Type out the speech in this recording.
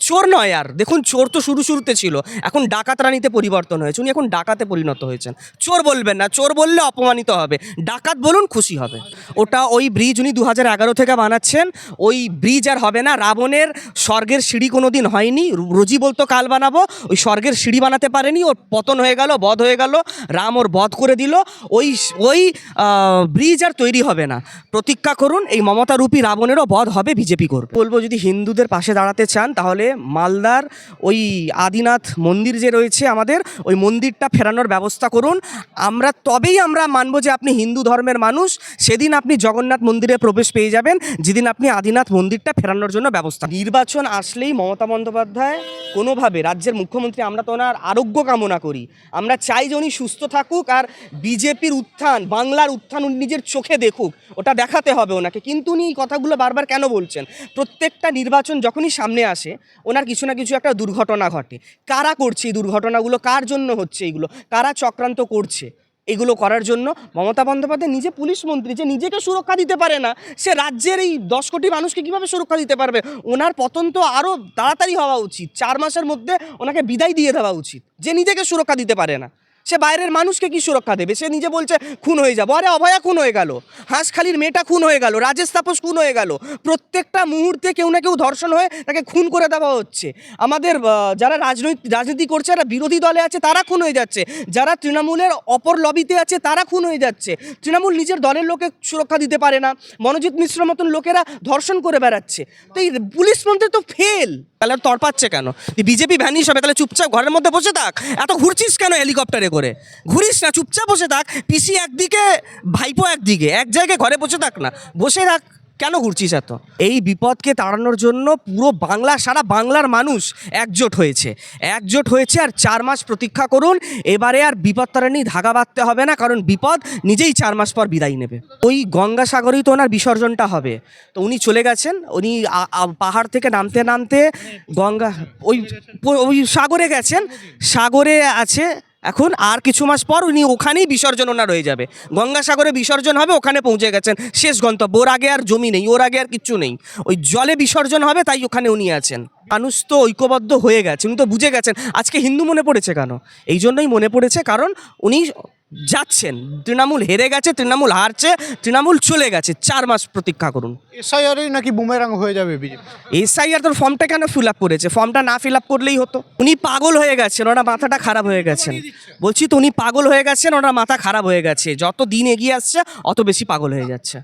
চোর নয় আর। দেখুন, চোর তো শুরু শুরুতে ছিল। এখন ডাকাত রানীতে পরিবর্তন হয়েছে। উনি এখন ডাকাতে পরিণত হয়েছেন। চোর বলবেন না। চোর বললে অপমানিত হবে। ডাকাত বলুন, খুশি হবে। ওটা ওই ব্রিজ উনি দু হাজার এগারো থেকে বানাচ্ছেন। ওই ব্রিজ আর হবে না, রাবণের স্বর্গের সিঁড়ি কোনো দিন হয়নি রোজি বলতো কাল বানাবো, ওই স্বর্গের সিঁড়ি বানাতে পারেনি, ওর পতন হয়ে গেল, বধ হয়ে গেল, রাম ওর বধ করে দিল। ওই ওই ব্রিজ আর তৈরি হবে না। প্রতীক্ষা করুন, এই মমতারূপী রাবণেরও বধ হবে বিজেপি করবে বলব যদি হিন্দুদের পাশে দাঁড়াতে চান, তাহলে মালদার ওই আদিনাথ মন্দির যে রয়েছে আমাদের, ওই মন্দিরটা ফেরানোর ব্যবস্থা করুন। আমরা, তবেই আমরা মানবো যে আপনি হিন্দু ধর্মের মানুষ, সেদিন আপনি জগন্নাথ মন্দিরে প্রবেশ পেয়ে যাবেন, যেদিন আপনি আদিনাথ মন্দিরটা ফেরানোর জন্য ব্যবস্থা নির্বাচন আসলেই মমতা বন্দ্যোপাধ্যায় কোনোভাবে রাজ্যের মুখ্যমন্ত্রী, আমরা তো ওনার আরোগ্য কামনা করি। আমরা চাই যে উনি সুস্থ থাকুক আর বিজেপির উত্থান, বাংলার উত্থান উনি নিজের চোখে দেখুক, ওটা দেখাতে হবে ওনাকে। কিন্তু উনি কথাগুলো বারবার কেন বলছেন? প্রত্যেকটা নির্বাচন যখনই সামনে আসে, ওনার কিছু না কিছু একটা দুর্ঘটনা ঘটে। কারা করছে এই দুর্ঘটনাগুলো? কার জন্য হচ্ছে এইগুলো কারা চক্রান্ত করছে? এগুলো করার জন্য মমতা বন্দ্যোপাধ্যায় নিজে পুলিশ মন্ত্রী যে নিজেকে সুরক্ষা দিতে পারে না, সে রাজ্যের এই দশ কোটি মানুষকে কীভাবে সুরক্ষা দিতে পারবে? ওনার পতন তো আরও তাড়াতাড়ি হওয়া উচিত, চার মাসের মধ্যে ওনাকে বিদায় দিয়ে দেওয়া উচিত, যে নিজেকে সুরক্ষা দিতে পারে না। সে বাইরের মানুষকে কি সুরক্ষা দেবে? সে নিজে বলছে, খুন হয়ে যাব। আরে অভয়া, খুন হয়ে গেল। হাঁসখালির মেয়েটা খুন হয়ে গেল। রাজেশ তাপস খুন হয়ে গেল। প্রত্যেকটা মুহূর্তে কেউ না কেউ ধর্ষণ হয়ে তাকে খুন করে দেওয়া হচ্ছে। আমাদের যারা রাজনৈতিক রাজনীতি করছে, যারা বিরোধী দলে আছে, তারা খুন হয়ে যাচ্ছে। যারা তৃণমূলের অপর লবিতে আছে, তারা খুন হয়ে যাচ্ছে। তৃণমূল নিজের দলের লোকে সুরক্ষা দিতে পারে না। মনোজিৎ মিশ্র মতন লোকেরা ধর্ষণ করে বেড়াচ্ছে। তো এই পুলিশ মন্ত্রী তো ফেল। তাহলে তরপাচ্ছে কেন? বিজেপি ভ্যানিশ হবে, তাহলে চুপচাপ ঘরের মধ্যে বসে থাক। এত ঘুরছিস কেন হেলিকপ্টারে করে। ঘুরিস না, চুপচাপ বসে থাক। পিসি একদিকে, ভাইপো একদিকে। এক জায়গায় ঘরে বসে থাক না। বসে থাক কেন ঘুরছিস এত? এই বিপদকে তাড়ানোর জন্য পুরো বাংলা, সারা বাংলার মানুষ একজোট হয়েছে। একজোট হয়েছে আর চার মাস প্রতীক্ষা করুন। এবারে আর বিপদ তাড়ানি ধাগা বাঁধতে হবে না, কারণ বিপদ নিজেই চার মাস পর বিদায় নেবে। ওই গঙ্গাসাগরেই তো ওনার বিসর্জনটা হবে। তো উনি চলে গেছেন, উনি পাহাড় থেকে নামতে নামতে গঙ্গা, ওই ওই সাগরে গেছেন। সাগরে আছে এখন আর কিছু মাস পর উনি ওখানেই বিসর্জন ওনার রয়ে যাবে। গঙ্গাসাগরে বিসর্জন হবে, ওখানে পৌঁছে গেছেন শেষ গন্তব্য। ওর আগে আর জমি নেই, ওর আগে আর কিচ্ছু নেই। ওই জলে বিসর্জন হবে, তাই ওখানে উনি আছেন। মানুষ তো ঐক্যবদ্ধ হয়ে গেছে, উনি তো বুঝে গেছেন। আজকে হিন্দু মনে পড়েছে কেন? এই জন্যই মনে পড়েছে, কারণ উনি যাচ্ছেন। তৃণমূল হেরে গেছে তৃণমূল হারছে তৃণমূল চলে গেছে। চার মাস প্রতীক্ষা করুন। এসআইআরই নাকি বুমেরাং হয়ে যাবে বিজেপি? এসআইআর তোর ফর্মটা কেন ফিল আপ করেছে? ফর্মটা না ফিল আপ করলেই হতো। উনি পাগল হয়ে গেছেন ওনার মাথাটা খারাপ হয়ে গেছেন। বলছি তো উনি পাগল হয়ে গেছেন ওনার মাথা খারাপ হয়ে গেছে। যত দিন এগিয়ে আসছে অত বেশি পাগল হয়ে যাচ্ছে।